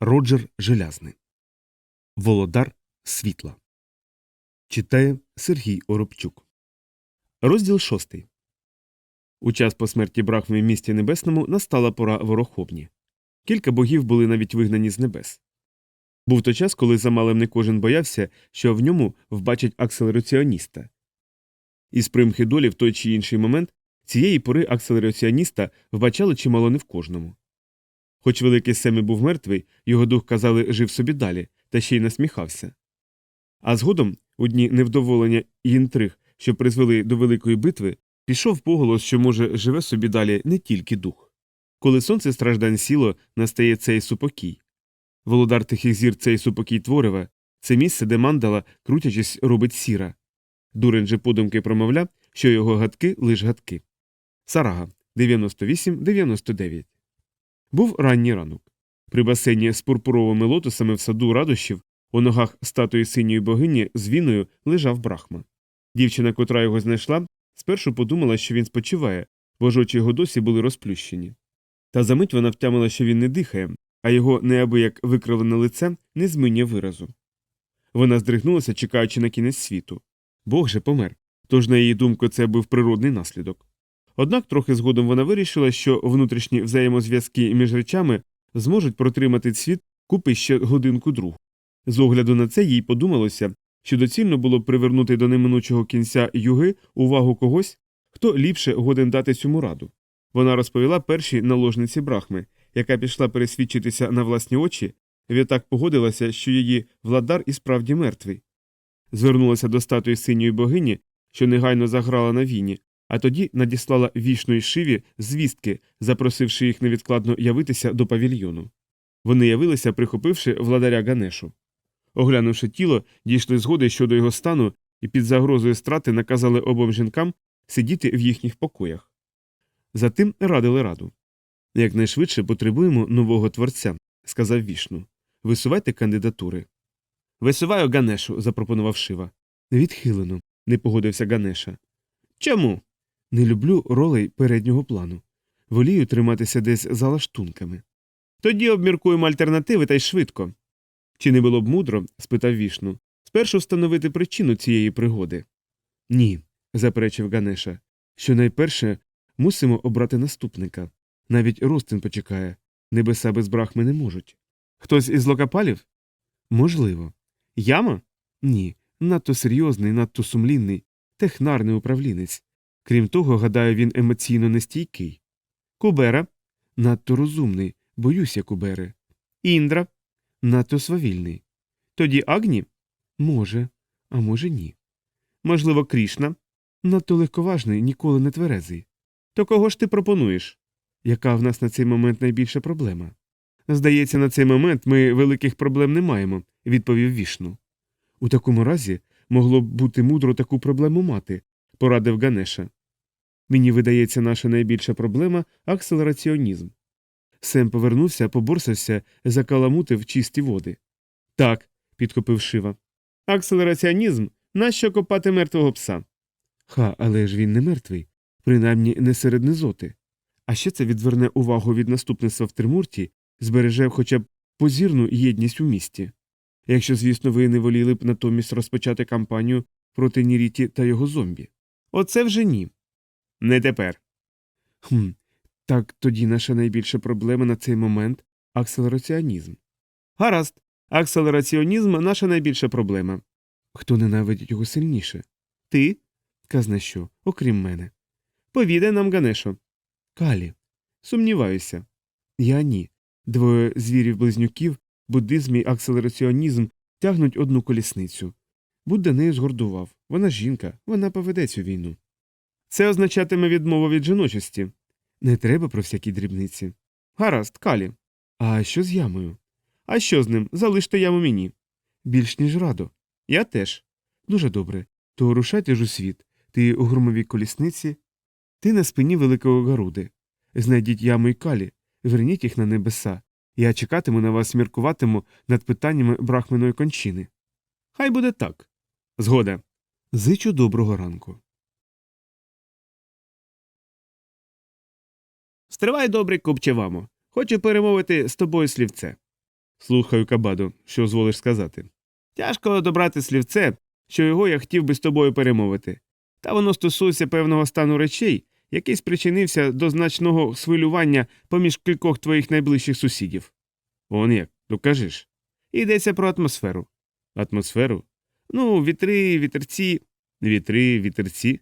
Роджер Желязний. Володар світла. Читає Сергій Оробчук. Розділ шостий. У час по смерті Брахми в місті Небесному настала пора ворохобні. Кілька богів були навіть вигнані з небес. Був то час, коли замалем не кожен боявся, що в ньому вбачать акселераціоніста. Із примхи долі в той чи інший момент цієї пори акселераціоніста вбачали чимало не в кожному. Хоч великий Семі був мертвий, його дух, казали, жив собі далі, та ще й насміхався. А згодом, у дні невдоволення і інтриг, що призвели до великої битви, пішов поголос, що, може, живе собі далі не тільки дух. Коли сонце страждань сіло, настає цей супокій. Володар тихих зір цей супокій творива, це місце, де мандала, крутячись, робить сіра. Дурень же подумки промовляв, що його гадки лиш гадки. Сарага 98-99 Був ранній ранок. При басейні з пурпуровими лотосами в саду радощів у ногах статуї синьої богині з віною лежав брахма. Дівчина, котра його знайшла, спершу подумала, що він спочиває, бо ж очі його досі були розплющені. Та за мить вона втямила, що він не дихає, а його неабияк викривлене лице не змінює виразу. Вона здригнулася, чекаючи на кінець світу. Бог же помер, тож, на її думку, це був природний наслідок. Однак трохи згодом вона вирішила, що внутрішні взаємозв'язки між речами зможуть протримати світ купи ще годинку другу. З огляду на це їй подумалося, що доцільно було б привернути до неминучого кінця юги увагу когось, хто ліпше годен дати цьому раду. Вона розповіла першій наложниці брахми, яка пішла пересвідчитися на власні очі, відтак погодилася, що її владар і справді мертвий. Звернулася до статуї синьої богині, що негайно заграла на війні, а тоді надіслала вішну й шиві звістки, запросивши їх невідкладно явитися до павільйону. Вони явилися, прихопивши владаря Ганешу. Оглянувши тіло, дійшли згоди щодо його стану і під загрозою страти наказали обом жінкам сидіти в їхніх покоях. Затим радили раду. Якнайшвидше потребуємо нового творця, сказав вішну. Висувайте кандидатури. Висуваю Ганешу, запропонував Шива. Відхилено, не погодився Ганеша. Чому? Не люблю ролей переднього плану. Волію триматися десь за лаштунками. Тоді обміркуємо альтернативи та й швидко. Чи не було б мудро? спитав вішну. Спершу встановити причину цієї пригоди. Ні, заперечив Ганеша. Що найперше мусимо обрати наступника. Навіть Ростин почекає. Небеса без брахми не можуть. Хтось із локапалів? Можливо. Яма? Ні. Надто серйозний, надто сумлінний, технарний управлінець. Крім того, гадаю, він емоційно нестійкий. Кубера надто розумний, боюся Кубери. Індра надто свавільний. Тоді Агні? Може, а може, ні. Можливо, Крішна? Надто легковажний, ніколи не тверезий. То кого ж ти пропонуєш? Яка в нас на цей момент найбільша проблема? Здається, на цей момент ми великих проблем не маємо, відповів вішну. У такому разі могло б бути мудро таку проблему мати, порадив Ганеша. Мені видається, наша найбільша проблема акселераціонізм. Сем повернувся, поборсався, закаламутив чисті води. Так, підхопив Шива. Акселераціонізм нащо копати мертвого пса? Ха, але ж він не мертвий, принаймні не серед низоти. А ще це відверне увагу від наступництва в Тримурті, збереже хоча б позірну єдність у місті. Якщо, звісно, ви не воліли б натомість розпочати кампанію проти Ніріті та його зомбі. Оце вже ні. Не тепер. Хм, так тоді наша найбільша проблема на цей момент акселераціонізм. Гаразд, акселераціонізм наша найбільша проблема. Хто ненавидить його сильніше? Ти? Казна що, окрім мене. Повідай нам, Ганешо. Калі. Сумніваюся. Я ні. Двоє звірів близнюків, буддизм і акселераціонізм тягнуть одну колісницю. Будда нею згордував. Вона жінка, вона поведе цю війну. Це означатиме відмову від жіночості. Не треба про всякі дрібниці. Гаразд, Калі. А що з ямою? А що з ним? Залиште яму мені. Більш ніж радо. Я теж. Дуже добре. То рушайте ж у світ. Ти у громовій колісниці, ти на спині великого Гаруди. Знайдіть яму й калі, верніть їх на небеса. Я чекатиму на вас, міркуватиму над питаннями брахменої кончини. Хай буде так. Згода. Зичу доброго ранку. Стривай, добрий купчевамо. Хочу перемовити з тобою слівце. Слухаю, Кабадо, що зволиш сказати. Тяжко добрати слівце, що його я хотів би з тобою перемовити. Та воно стосується певного стану речей, який спричинився до значного схвилювання поміж кількох твоїх найближчих сусідів. Он як, докажеш. Йдеться про атмосферу. Атмосферу? Ну, вітри, вітерці, вітри, вітерці.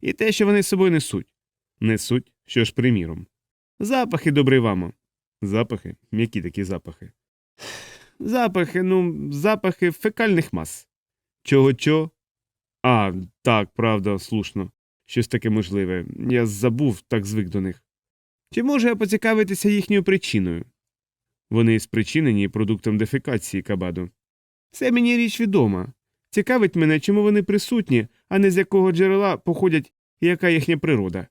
І те, що вони з собою несуть. Несуть, що ж приміром. Запахи, добрий вамо. Запахи? Які такі запахи? Запахи, ну, запахи фекальних мас. Чого чо? А, так, правда, слушно. Щось таке можливе. Я забув, так звик до них. Чи можу я поцікавитися їхньою причиною? Вони спричинені продуктом дефекації кабаду. Це мені річ відома. Цікавить мене, чому вони присутні, а не з якого джерела походять і яка їхня природа.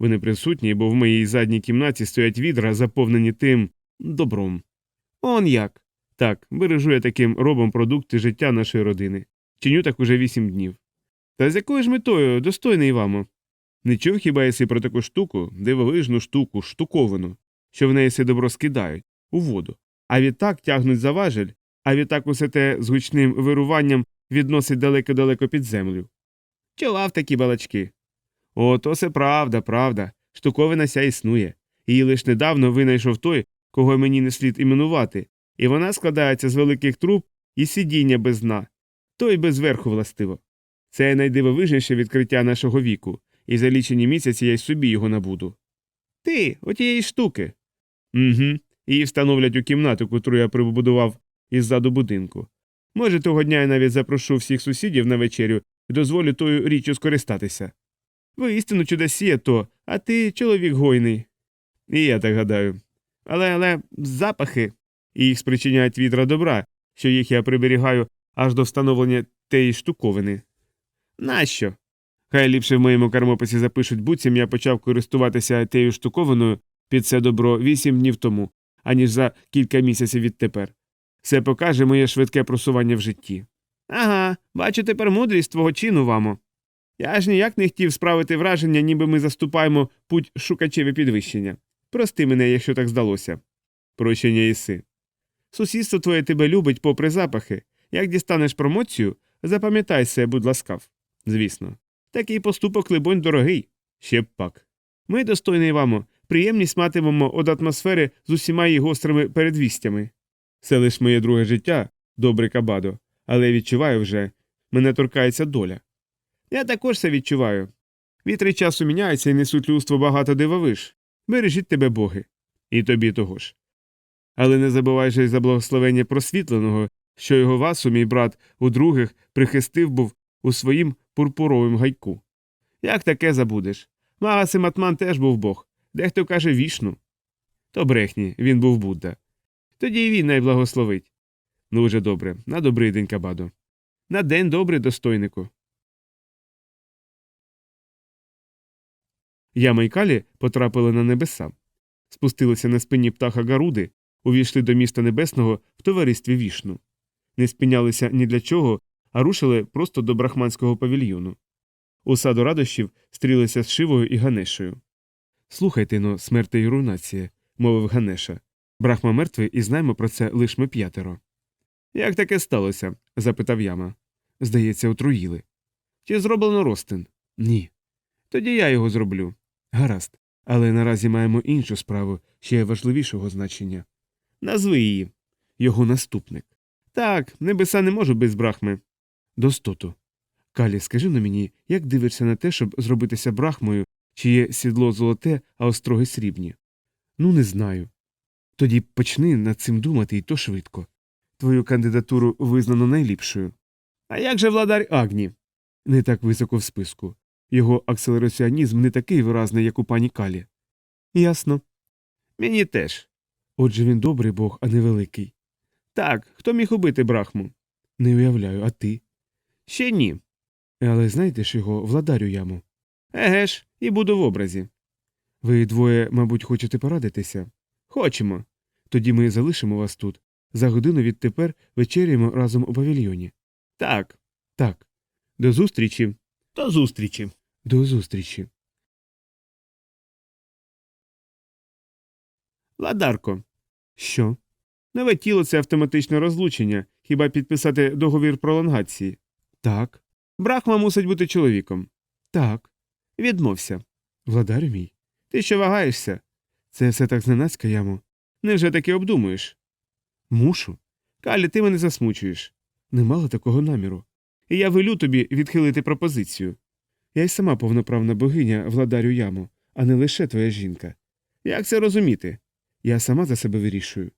Вони присутні, бо в моїй задній кімнаті стоять відра, заповнені тим добром. Он як. Так, бережу я таким робом продукти життя нашої родини. Чиню так уже вісім днів. Та з якою ж метою, достойний вамо? Не чув хіба єси про таку штуку, дивовижну штуку, штуковину, що в неї все добро скидають у воду, а відтак тягнуть за важель, а відтак усе те з гучним вируванням відносить далеко-далеко під землю. Чував такі балачки. О, то це правда, правда. Штуковина ся існує. Її лиш недавно винайшов той, кого мені не слід іменувати, і вона складається з великих труб і сидіння без дна, то й без верху властиво. Це найдивовижніше відкриття нашого віку, і за лічені місяці я й собі його набуду. Ти, отієї штуки. Угу. Її встановлять у кімнату, котру я прибудував іззаду будинку. Може, того дня я навіть запрошу всіх сусідів на вечерю і дозволю тою річчю скористатися. Воістину чудосія то, а ти чоловік гойний. І я так гадаю. Але але запахи, їх спричиняють відра добра, що їх я приберігаю аж до встановлення теї штуковини. Нащо? Хай ліпше в моєму кармописі запишуть буцім я почав користуватися тею штуковиною під це добро вісім днів тому, аніж за кілька місяців відтепер. Це покаже моє швидке просування в житті. Ага, бачу тепер мудрість твого чину, вамо. Я ж ніяк не хотів справити враження, ніби ми заступаємо путь шукачеві підвищення. Прости мене, якщо так здалося. Прощення іси. Сусідство твоє тебе любить попри запахи. Як дістанеш промоцію, запам'ятай це, будь ласкав. Звісно. Такий поступок, либонь, дорогий. Ще б пак. Ми, достойний вамо, приємність матимемо од атмосфери з усіма її гострими передвістями. Це лиш моє друге життя, добрий кабадо, але відчуваю вже, мене торкається доля. Я також це відчуваю. Вітри часу міняються і несуть людство багато дивовиж. Бережіть тебе боги. І тобі того ж. Але не забувай же й за благословення просвітленого, що його васу, мій брат, у других прихистив був у своїм пурпуровим гайку. Як таке забудеш? Магас і Матман теж був бог, дехто каже вішну. То брехні, він був Будда. Тоді й він найблагословить. Ну, вже добре, на добрий день, Кабадо. На день добрий, достойнику. Яма й калі потрапили на небеса, спустилися на спині птаха Гаруди, увійшли до міста небесного в товаристві вішну. Не спинялися ні для чого, а рушили просто до брахманського павільйону. У саду радощів стрілися з Шивою і Ганешею. Слухайте но, смерти і руйнація, мовив Ганеша. Брахма мертвий, і знаємо про це лиш ми п'ятеро. Як таке сталося? запитав яма. Здається, отруїли. Чи зроблено ростин? Ні. Тоді я його зроблю. Гаразд. Але наразі маємо іншу справу, ще важливішого значення. Назви її. Його наступник. Так, небеса не можуть без брахми. Достоту. Калі, скажи на мені, як дивишся на те, щоб зробитися брахмою, чи є сідло золоте, а остроги срібні? Ну, не знаю. Тоді почни над цим думати і то швидко. Твою кандидатуру визнано найліпшою. А як же владар Агні? Не так високо в списку. Його акселераціонізм не такий виразний, як у пані Калі. Ясно. Мені теж. Отже, він добрий бог, а не великий. Так, хто міг убити брахму? Не уявляю, а ти? Ще ні. Але знаєте ж його владарю яму. Еге ж, і буду в образі. Ви двоє, мабуть, хочете порадитися? Хочемо. Тоді ми залишимо вас тут. За годину відтепер вечеряємо разом у павільйоні. Так, так. До зустрічі. До зустрічі. До зустрічі. Ладарко. Що? Нове тіло це автоматичне розлучення, хіба підписати договір пролонгації? Так. Брахма мусить бути чоловіком. Так. Відмовся. Владарю мій. Ти що вагаєшся? Це все так зненацька, ямо. Невже таки обдумуєш? Мушу. Калі, ти мене засмучуєш. Не мала такого наміру. І я велю тобі відхилити пропозицію. Я й сама повноправна богиня владарю яму, а не лише твоя жінка. Як це розуміти? Я сама за себе вирішую.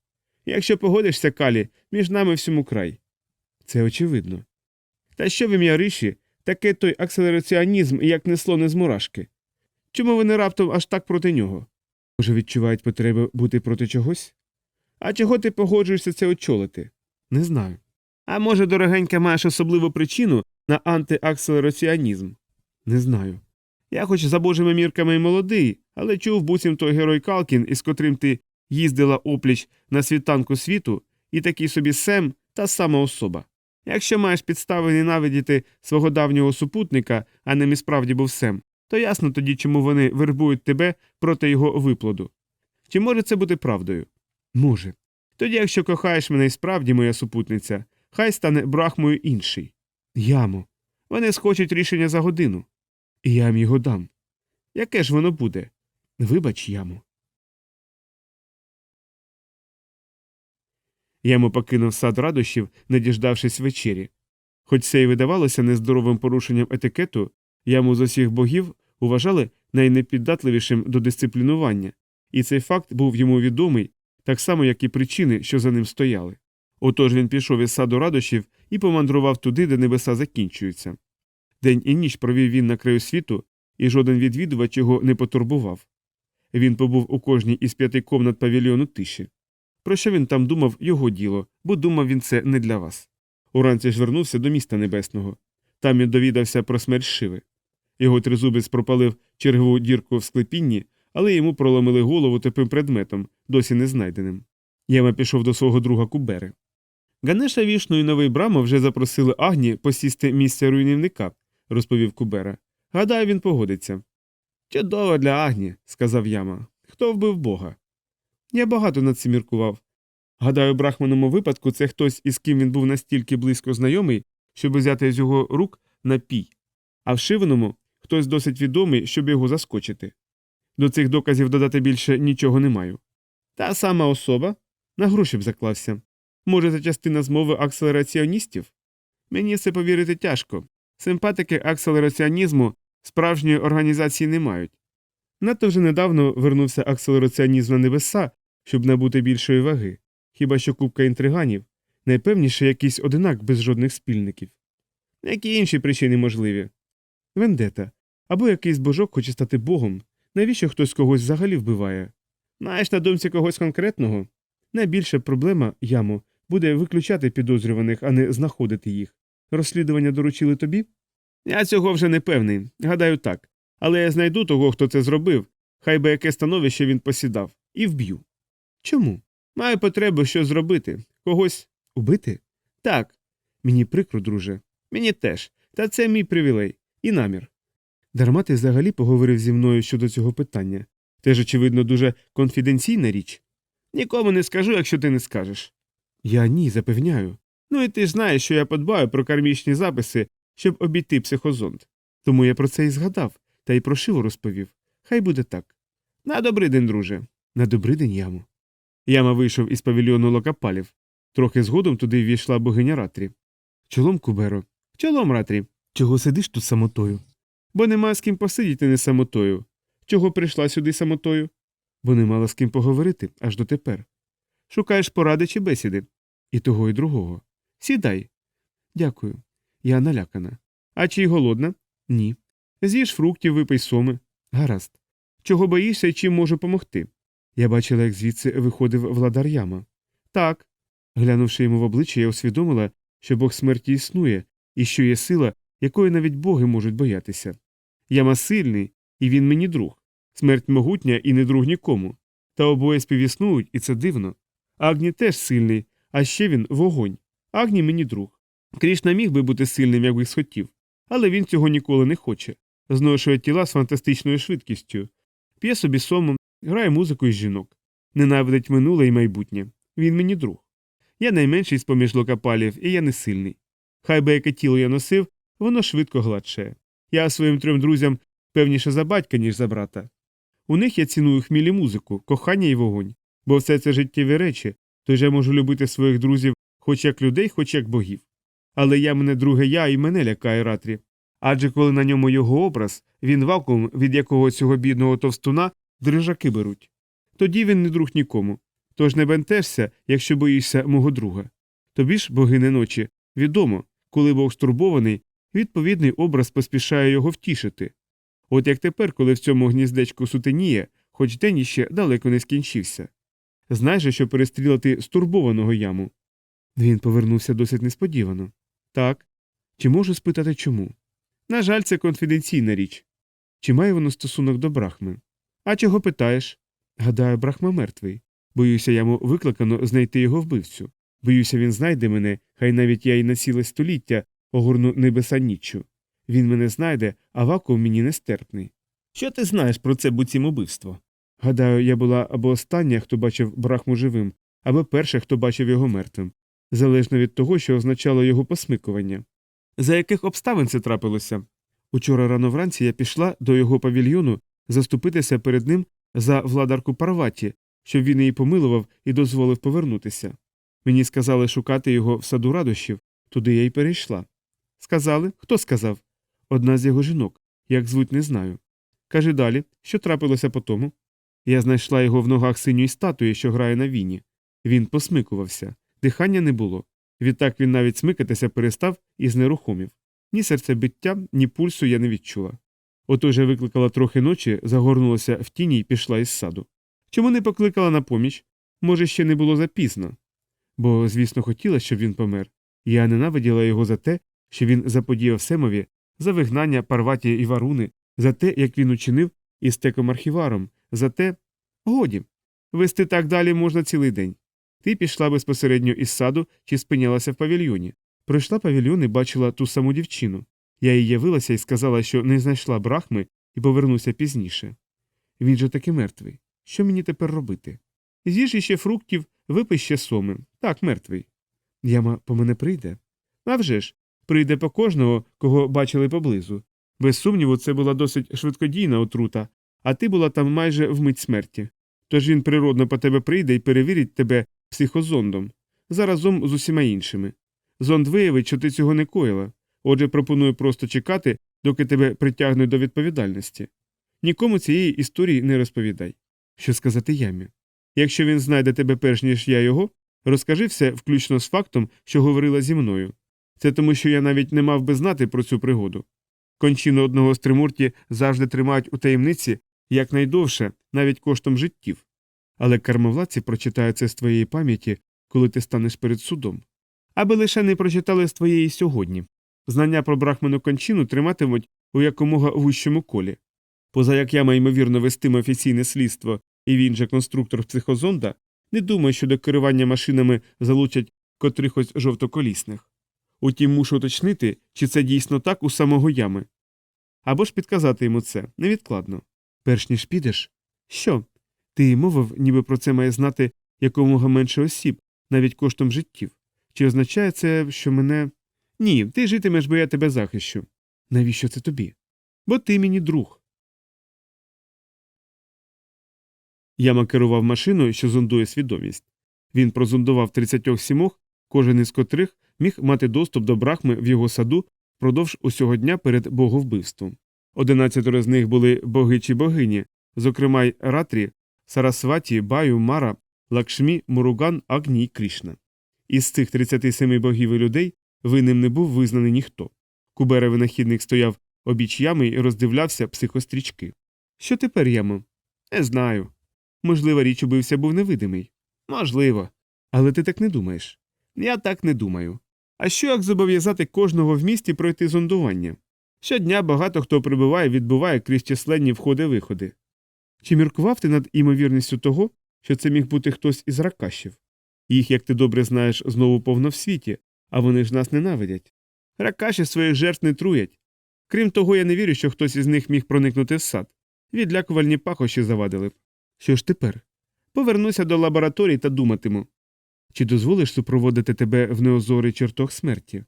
Якщо погодишся, Калі, між нами всьому край. Це очевидно. Та що в ім'я риші, таке той акселераціонізм, як не слон із мурашки? Чому вони раптом аж так проти нього? Може, відчувають потребу бути проти чогось? А чого ти погоджуєшся це очолити? Не знаю. А може, дорогенька, маєш особливу причину на антиакселераціонізм? Не знаю. Я хоч за божими мірками й молодий, але чув буцім той герой Калкін, із котрим ти їздила опліч на світанку світу, і такий собі Сем та сама особа. Якщо маєш підстави ненавидіти свого давнього супутника, а ним і справді був Сем, то ясно тоді, чому вони вербують тебе проти його виплоду. Чи може це бути правдою? Може. Тоді, якщо кохаєш мене і справді, моя супутниця, хай стане брахмою інший. Ямо. Вони схочуть рішення за годину. І я їм його дам. Яке ж воно буде? Вибач, яму. Яму покинув сад радощів, не діждавшись вечері. Хоч це й видавалося нездоровим порушенням етикету, яму з усіх богів вважали найнепіддатливішим до дисциплінування, і цей факт був йому відомий, так само, як і причини, що за ним стояли. Отож він пішов із саду радощів і помандрував туди, де небеса закінчуються. День і ніч провів він на краю світу, і жоден відвідувач його не потурбував. Він побув у кожній із п'яти комнат павільйону тиші. Про що він там думав його діло, бо думав він це не для вас. Уранці ж вернувся до міста небесного. Там він довідався про смерть Шиви. Його тризубець пропалив чергову дірку в склепінні, але йому проломили голову тупим предметом, досі не знайденим. Яма пішов до свого друга Кубери. Ганеша Вішну і новий Брама вже запросили Агні посісти місце руйнівника, розповів Кубера. Гадаю, він погодиться. Чудово для Агні, сказав Яма. Хто вбив Бога? Я багато над цим міркував. Гадаю, в брахманому випадку це хтось, із ким він був настільки близько знайомий, щоб взяти з його рук напій, а в шиваному хтось досить відомий, щоб його заскочити. До цих доказів додати більше нічого не маю. Та сама особа на гроші б заклався. Може, це частина змови акселераціоністів? Мені це повірити тяжко. Симпатики акселераціонізму справжньої організації не мають. Надто вже недавно вернувся акселераціонізм на небеса, щоб набути більшої ваги, хіба що купка інтриганів, найпевніше якийсь одинак без жодних спільників. Які інші причини можливі? Вендета. Або якийсь божок хоче стати богом, навіщо хтось когось взагалі вбиває? Маєш на думці когось конкретного? Найбільша проблема, ямо, буде виключати підозрюваних, а не знаходити їх. Розслідування доручили тобі? Я цього вже не певний. Гадаю, так. Але я знайду того, хто це зробив, хай би яке становище він посідав, і вб'ю. Чому? Маю потребу щось зробити. Когось убити? Так. Мені прикро, друже. Мені теж. Та це мій привілей і намір. Дарма ти взагалі поговорив зі мною щодо цього питання. Теж, очевидно, дуже конфіденційна річ. Нікому не скажу, якщо ти не скажеш. Я ні, запевняю. Ну і ти ж знаєш, що я подбаю про кармічні записи, щоб обійти психозонд. Тому я про це і згадав, та й про шиву розповів. Хай буде так. На добрий день, друже. На добрий день, яму. Яма вийшов із павільйону локапалів. Трохи згодом туди ввійшла богиня Ратрі. Чолом, Куберо. Чолом, Ратрі. Чого сидиш тут самотою? Бо нема з ким посидіти не самотою. Чого прийшла сюди самотою? Бо не мала з ким поговорити аж дотепер. Шукаєш поради чи бесіди? І того, і другого. Сідай. Дякую. Я налякана. А чи й голодна? Ні. З'їж фруктів, випий соми. Гаразд. Чого боїшся і чим можу помогти? Я бачила, як звідси виходив владар яма. Так. Глянувши йому в обличчя, я усвідомила, що Бог смерті існує, і що є сила, якої навіть боги можуть боятися. Яма сильний, і він мені друг. Смерть могутня і не друг нікому. Та обоє співіснують, і це дивно. Агні теж сильний, а ще він вогонь. Агні мені друг. Крішна міг би бути сильним, якби схотів, але він цього ніколи не хоче. Зношує тіла з фантастичною швидкістю, п'є собі сому, грає музику із жінок, ненавидить минуле і майбутнє. він мені друг. Я найменший з поміж локапалів, і я не сильний. Хай би яке тіло я носив, воно швидко гладшає. Я своїм трьом друзям певніше за батька, ніж за брата. У них я ціную хмілі музику, кохання і вогонь, бо все це життєві речі, тож я можу любити своїх друзів хоч як людей, хоч як богів. Але я мене друге я і мене лякає ратрі. Адже коли на ньому його образ, він вакуум, від якого цього бідного товстуна дрижаки беруть. Тоді він не друг нікому. Тож не бентежся, якщо боїшся мого друга. Тобі ж, богине ночі, відомо, коли Бог стурбований, відповідний образ поспішає його втішити. От як тепер, коли в цьому гніздечку сутеніє, хоч день іще далеко не скінчився. Знай же, що перестрілити стурбованого яму. Він повернувся досить несподівано. Так. Чи можу спитати чому? На жаль, це конфіденційна річ. Чи має воно стосунок до брахми? А чого питаєш? Гадаю, брахма мертвий. Боюся, яму викликано знайти його вбивцю. Боюся, він знайде мене, хай навіть я й на ціле століття огорну небеса ніччю. Він мене знайде, а вакуум мені нестерпний. Що ти знаєш про це буцім убивство? Гадаю, я була або остання, хто бачив брахму живим, або перша, хто бачив його мертвим, залежно від того, що означало його посмикування. За яких обставин це трапилося? Учора рано вранці я пішла до його павільйону заступитися перед ним за владарку Парваті, щоб він її помилував і дозволив повернутися. Мені сказали шукати його в саду радощів, туди я й перейшла. Сказали? Хто сказав? Одна з його жінок, як звуть, не знаю. Каже далі, що трапилося по тому. Я знайшла його в ногах синьої статуї, що грає на війні. Він посмикувався, дихання не було. Відтак він навіть смикатися перестав і знерухомів. Ні серцебиття, ні пульсу я не відчула. Отож я викликала трохи ночі, загорнулася в тіні і пішла із саду. Чому не покликала на поміч? Може, ще не було запізно. Бо, звісно, хотіла, щоб він помер. Я ненавиділа його за те, що він заподіяв Семові, за вигнання Парваті і Варуни, за те, як він учинив із теком архіваром, за те. Годі. Вести так далі можна цілий день. Ти пішла безпосередньо із саду чи спинялася в павільйоні. Пройшла павільйон і бачила ту саму дівчину. Я їй явилася і сказала, що не знайшла брахми і повернуся пізніше. Він же таки мертвий. Що мені тепер робити? З'їж іще фруктів, випий ще соми. Так, мертвий. Яма по мене прийде. А ж, прийде по кожного, кого бачили поблизу. Без сумніву, це була досить швидкодійна отрута, а ти була там майже вмить смерті. Тож він природно по тебе прийде і перевірить тебе психозондом, заразом з усіма іншими. Зонд виявить, що ти цього не коїла, отже, пропоную просто чекати, доки тебе притягнуть до відповідальності. Нікому цієї історії не розповідай. Що сказати ямі? Якщо він знайде тебе перш ніж я його, розкажи все, включно з фактом, що говорила зі мною. Це тому, що я навіть не мав би знати про цю пригоду. Кончину одного з тримурті завжди тримають у таємниці якнайдовше, навіть коштом життів. Але кармовладці прочитають це з твоєї пам'яті, коли ти станеш перед судом. Аби лише не прочитали з твоєї сьогодні. Знання про брахману кончину триматимуть у якомога вищому колі. Поза як я ймовірно вестиму офіційне слідство, і він же конструктор психозонда, не думаю, що до керування машинами залучать котрихось жовтоколісних. Утім, мушу уточнити, чи це дійсно так у самого ями. Або ж підказати йому це невідкладно. Перш ніж підеш. Що? Ти мовив, ніби про це має знати якомога менше осіб, навіть коштом життів. Чи означає це, що мене. Ні, ти житимеш, бо я тебе захищу. Навіщо це тобі? Бо ти мені друг. Яма керував машиною, що зондує свідомість. Він прозондував 37, кожен із котрих міг мати доступ до брахми в його саду впродовж усього дня перед боговбивством. Одинадцятеро з них були боги чи богині, зокрема й Ратрі, Сарасваті, Баю, Мара, Лакшмі, Муруган, Агні й Крішна. Із цих 37 богів і людей винним не був визнаний ніхто. Кубера винахідник стояв обіч ями і роздивлявся психострічки. Що тепер, ямо? Не знаю. Можливо, річ убився був невидимий. Можливо. Але ти так не думаєш. Я так не думаю. А що як зобов'язати кожного в місті пройти зондування? Щодня багато хто прибуває, відбуває крізь численні входи-виходи. Чи міркував ти над імовірністю того, що це міг бути хтось із ракашів? Їх, як ти добре знаєш, знову повно в світі, а вони ж нас ненавидять. Ракаші своїх жертв не труять. Крім того, я не вірю, що хтось із них міг проникнути в сад. Відлякувальні пахощі завадили б. Що ж тепер? Повернуся до лабораторії та думатиму. Чи дозволиш супроводити тебе в неозорий чертог смерті?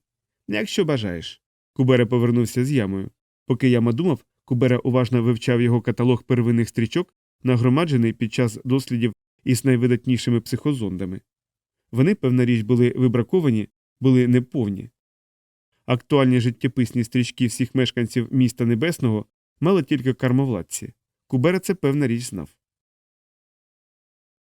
Якщо бажаєш. Кубера повернувся з ямою. Поки яма думав, Кубера уважно вивчав його каталог первинних стрічок, нагромаджений під час дослідів із найвидатнішими психозондами. Вони, певна річ, були вибраковані, були неповні. Актуальні життєписні стрічки всіх мешканців міста Небесного мали тільки кармовладці. Кубера це певна річ знав.